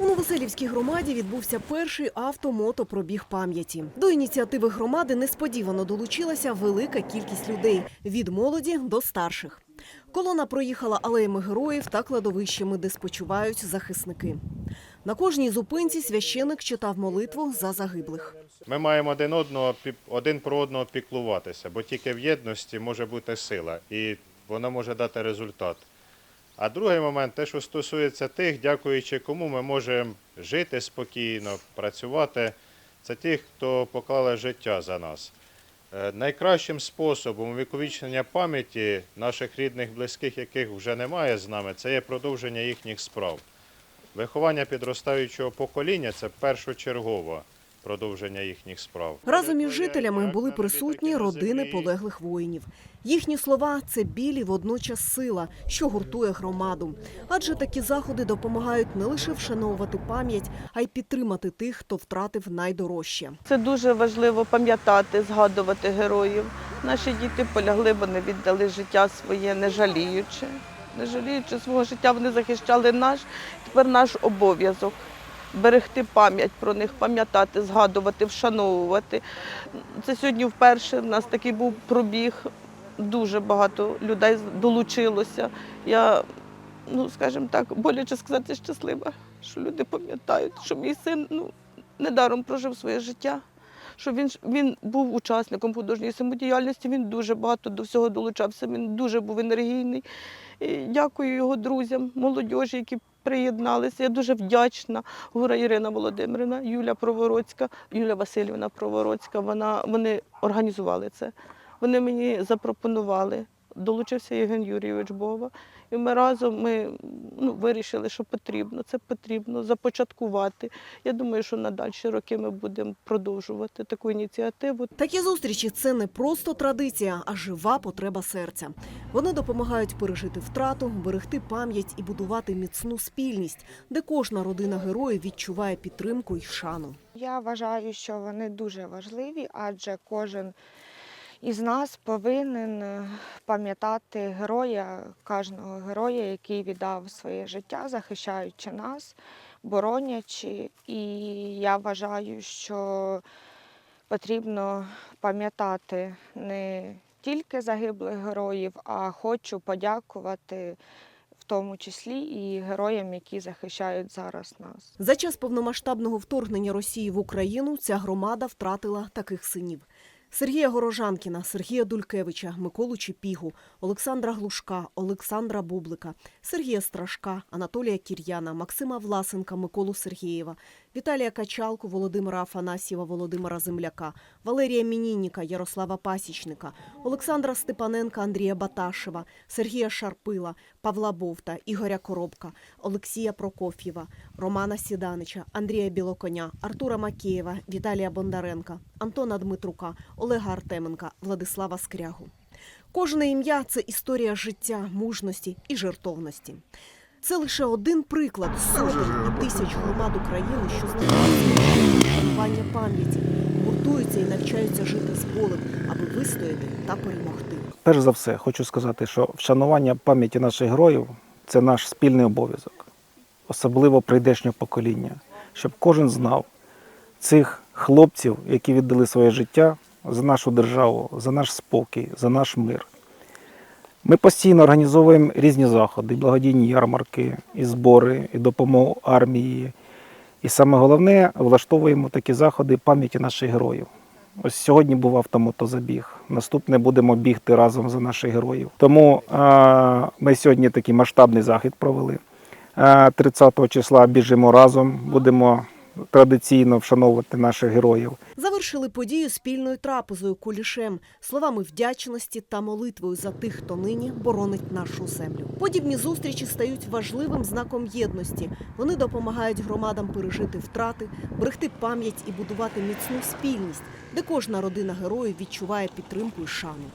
У Новоселівській громаді відбувся перший автомотопробіг пам'яті. До ініціативи громади несподівано долучилася велика кількість людей від молоді до старших. Колона проїхала алеями героїв та кладовищами, де спочивають захисники. На кожній зупинці священик читав молитву за загиблих. Ми маємо один одного один про одного піклуватися, бо тільки в єдності може бути сила, і вона може дати результат. А другий момент, те, що стосується тих, дякуючи кому ми можемо жити спокійно, працювати, це ті, хто поклали життя за нас. Е, Найкращим способом увіковічнення пам'яті наших рідних, близьких, яких вже немає з нами, це є продовження їхніх справ. Виховання підростаючого покоління це першочергово продовження їхніх справ. Разом із жителями були присутні родини полеглих воїнів. Їхні слова це біль і водночас сила, що гуртує громаду. Адже такі заходи допомагають не лише вшановувати пам'ять, а й підтримати тих, хто втратив найдорожче. Це дуже важливо пам'ятати, згадувати героїв. Наші діти полягли, вони віддали життя своє, не жаліючи. Не жаліючи свого життя, вони захищали наш. Тепер наш обов'язок берегти пам'ять про них, пам'ятати, згадувати, вшановувати. Це сьогодні вперше. в нас такий був пробіг. Дуже багато людей долучилося. Я, ну скажімо так, боляче сказати, щаслива, що люди пам'ятають, що мій син ну, недаром прожив своє життя. Що він, він був учасником художньої самодіяльності, він дуже багато до всього долучався, він дуже був енергійний. І дякую його друзям, молодіжі, які приєдналися. Я дуже вдячна. Гура Ірина Володимирівна, Юля Провороцька, Юля Васильівна Провороцька. Вона, вони організували це. Вони мені запропонували. Долучився Євген Юрійович Бова. І ми разом ми, ну, вирішили, що потрібно. Це потрібно започаткувати. Я думаю, що на дальші роки ми будемо продовжувати таку ініціативу. Такі зустрічі це не просто традиція, а жива потреба серця. Вони допомагають пережити втрату, берегти пам'ять і будувати міцну спільність, де кожна родина героїв відчуває підтримку і шану. Я вважаю, що вони дуже важливі, адже кожен із нас повинен е, пам'ятати героя, кожного героя, який віддав своє життя, захищаючи нас, боронячи. І я вважаю, що потрібно пам'ятати не тільки загиблих героїв, а хочу подякувати в тому числі і героям, які захищають зараз нас. За час повномасштабного вторгнення Росії в Україну ця громада втратила таких синів. Сергія Горожанкіна, Сергія Дулькевича, Миколу Чепігу, Олександра Глушка, Олександра Бублика, Сергія Страшка, Анатолія Кір'яна, Максима Власенка, Миколу Сергієва, Віталія Качалку, Володимира Афанасьєва, Володимира Земляка, Валерія Мінінніка, Ярослава Пасічника, Олександра Степаненка, Андрія Баташева, Сергія Шарпила, Павла Бовта, Ігоря Коробка, Олексія Прокоф'єва, Романа Сіданича, Андрія Білоконя, Артура Макеєва, Віталія Бондаренка, Антона Дмитрука, Олега Артеменка, Владислава Скрягу. Кожне ім'я це історія життя, мужності і жертовності. Це лише один приклад сотень і тисяч громад України, що стикаються з пам'яті, гуртуються і навчаються жити з болем, аби вистояти та перемогти. Перш за все, хочу сказати, що вшанування пам'яті наших героїв це наш спільний обов'язок, особливо прийдешнього покоління, щоб кожен знав цих хлопців, які віддали своє життя за нашу державу, за наш спокій, за наш мир. Ми постійно організовуємо різні заходи, благодійні ярмарки, і збори, і допомогу армії. І саме головне, влаштовуємо такі заходи пам'яті наших героїв. Ось сьогодні був автомотозабіг. Наступне будемо бігти разом за наших героїв. Тому е, ми сьогодні такий масштабний захід провели. Е, 30 числа біжимо разом, будемо традиційно вшановувати наших героїв. Завершили подію спільною трапезою кулішем, словами вдячності та молитвою за тих, хто нині боронить нашу землю. Подібні зустрічі стають важливим знаком єдності. Вони допомагають громадам пережити втрати, берегти пам'ять і будувати міцну спільність, де кожна родина героїв відчуває підтримку і шану.